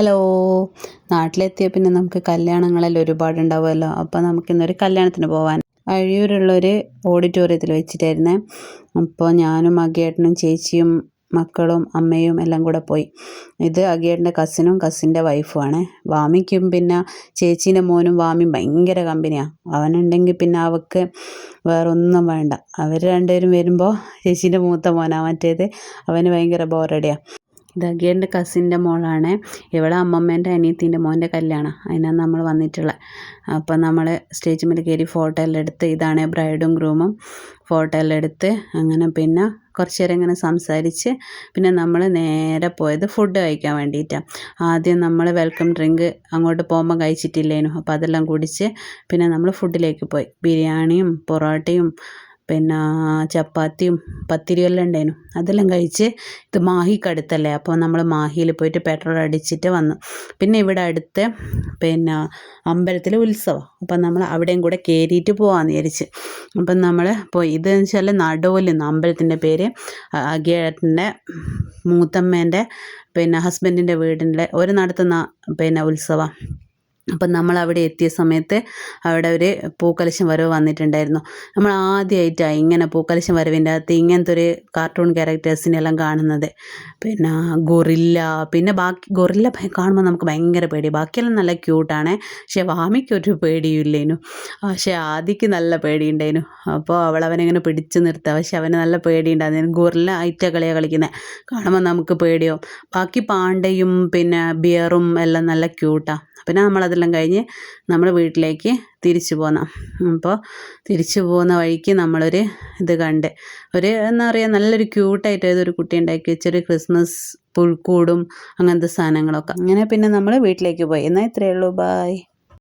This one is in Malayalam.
ഹലോ നാട്ടിലെത്തിയ പിന്നെ നമുക്ക് കല്യാണങ്ങളെല്ലാം ഒരുപാടുണ്ടാവുമല്ലോ. അപ്പോൾ നമുക്കിന്നൊരു കല്യാണത്തിന് പോകാൻ അഴിയൂരുള്ളൊരു ഓഡിറ്റോറിയത്തിൽ വെച്ചിട്ടായിരുന്നേ. അപ്പോൾ ഞാനും അഗേട്ടനും ചേച്ചിയും മക്കളും അമ്മയും എല്ലാം കൂടെ പോയി. ഇത് അഗേട്ടന്റെ കസിനും കസിന്റെ വൈഫുമാണ് വാമിക്കും പിന്നെ ചേച്ചീന്റെ മോനും വാമിയും ഭയങ്കര കമ്പനിയാണ് അവനുണ്ടെങ്കിൽ പിന്നെ അവൾക്ക് വേറൊന്നും വേണ്ട. അവർ രണ്ടുപേരും വരുമ്പോൾ ചേച്ചീന്റെ മൂത്ത മോനാണ് മറ്റേത്. അവന് ഭയങ്കര ബോറടിയാണ് ഇത് അഗേന്റെ കസിന്റെ മോളാണ്. ഇവളെ അമ്മമ്മേന്റെ അനിയത്തിന്റെ മോന്റെ കല്യാണം. അതിനാണ് നമ്മൾ വന്നിട്ടുള്ളത് അപ്പോൾ നമ്മൾ സ്റ്റേജ് മേലെ കയറി ഫോട്ടോ എല്ലാം എടുത്ത് ഇതാണ് ബ്രൈഡും ഗ്രൂമും ഫോട്ടോ എല്ലാം എടുത്ത് അങ്ങനെ പിന്നെ കുറച്ച് നേരം ഇങ്ങനെ സംസാരിച്ച് പിന്നെ നമ്മൾ നേരെ പോയത് ഫുഡ് കഴിക്കാൻ വേണ്ടിയിട്ടാണ് ആദ്യം നമ്മൾ വെൽക്കം ഡ്രിങ്ക് അങ്ങോട്ട് പോകുമ്പോൾ കഴിച്ചിട്ടില്ലേനു. അപ്പോൾ അതെല്ലാം കുടിച്ച് പിന്നെ നമ്മൾ ഫുഡിലേക്ക് പോയി. ബിരിയാണിയും പൊറോട്ടയും പിന്നെ ചപ്പാത്തിയും പത്തിരിയെല്ലാം ഉണ്ടായിരുന്നു. അതെല്ലാം കഴിച്ച് ഇത് മാഹിക്കടുത്തല്ലേ അപ്പോൾ നമ്മൾ മാഹിയിൽ പോയിട്ട് പെട്രോൾ അടിച്ചിട്ട് വന്നു. പിന്നെ ഇവിടെ അടുത്ത് പിന്നെ അമ്പലത്തിൽ ഉത്സവം. അപ്പം നമ്മൾ അവിടെയും കൂടെ കയറിയിട്ട് പോകാമെന്ന് വിചാരിച്ച്. അപ്പം നമ്മൾ പോയി. ഇതെന്ന് വെച്ചാൽ നടുവലെന്ന് അമ്പലത്തിന്റെ പേര് അഗേട്ടന്റെ മൂത്തമ്മേന്റെ പിന്നെ ഹസ്ബൻഡിന്റെ വീടിന്റെ ഒരു നടത്തുന്ന പിന്നെ ഉത്സവം. അപ്പം നമ്മൾ അവിടെ എത്തിയ സമയത്ത് അവിടെ ഒരു പൂക്കലശം വരവ് വന്നിട്ടുണ്ടായിരുന്നു. നമ്മൾ ആദ്യമായിട്ടാണ് ഇങ്ങനെ പൂക്കലശം വരവിന്റെ അകത്ത് ഇങ്ങനത്തെ ഒരു കാർട്ടൂൺ ക്യാരക്ടേഴ്സിനെല്ലാം കാണുന്നത്. പിന്നെ ഗൊറില്ല പിന്നെ ബാക്കി ഗൊറില്ല കാണുമ്പോൾ നമുക്ക് ഭയങ്കര പേടി ബാക്കിയെല്ലാം നല്ല ക്യൂട്ടാണ് പക്ഷേ വാമിക്ക് ഒരു പേടിയില്ലേനു പക്ഷേ ആദിക്ക് നല്ല പേടിയുണ്ടായിരുന്നു. അപ്പോൾ അവൾ അവനെങ്ങനെ പിടിച്ചു നിർത്തുക പക്ഷെ അവന് നല്ല പേടിയുണ്ടായിരുന്നു. ഗൊറില്ല ഐറ്റ കളിയാണ് കളിക്കുന്നത് കാണുമ്പോൾ നമുക്ക് പേടിയാവും. ബാക്കി പാണ്ടയും പിന്നെ ബിയറും എല്ലാം നല്ല ക്യൂട്ടാണ് പിന്നെ നമ്മളതെല്ലാം കഴിഞ്ഞ് നമ്മൾ വീട്ടിലേക്ക് തിരിച്ചു പോന്ന. അപ്പോൾ തിരിച്ചു പോകുന്ന വഴിക്ക് നമ്മളൊരു ഇത് കണ്ട്. ഒരു എന്താ പറയുക നല്ലൊരു ക്യൂട്ടായിട്ട് ഏതൊരു കുട്ടി ഉണ്ടാക്കി വെച്ചൊരു ക്രിസ്മസ് പുൽക്കൂടും അങ്ങനത്തെ സാധനങ്ങളൊക്കെ. അങ്ങനെ പിന്നെ നമ്മൾ വീട്ടിലേക്ക് പോയി. എന്നാൽ ഇത്രയേ ഉള്ളൂ. ബായ്